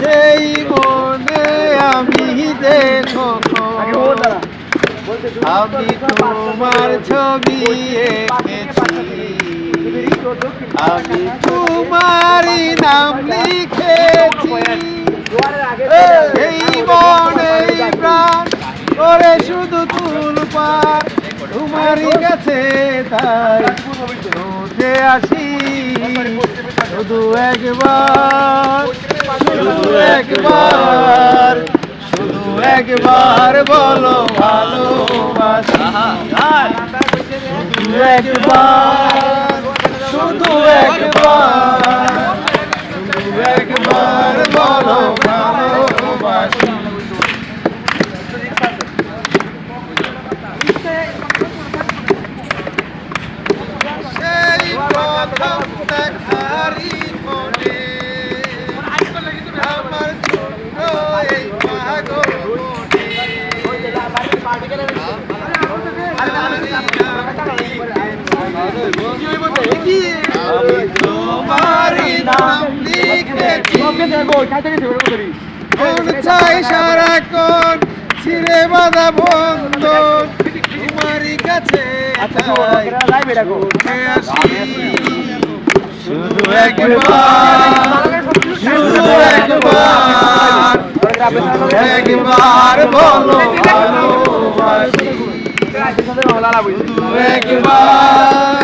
সেই মনে আমি দেখো আমি তোমার ছবি এঁকেছি। আমি তোমারই নাম লিখেছি। এই মনে প্রাণ করে শুধু তুলপার তোমারই কাছে তাই উঠে আসি। শুধু একবার। শুধু একবার শুধু একবার বলো ভালোবাসি। শুধু একবার শুধু একবার শুধু একবার বলো ভালোবাসি। প্রথম দেখারি চাই সারাক্ষণ ছিঁড়ে বাঁধা বন্ধন তোমারই কাছে শুধু একবার একবার বলো ভালোবাসি একবার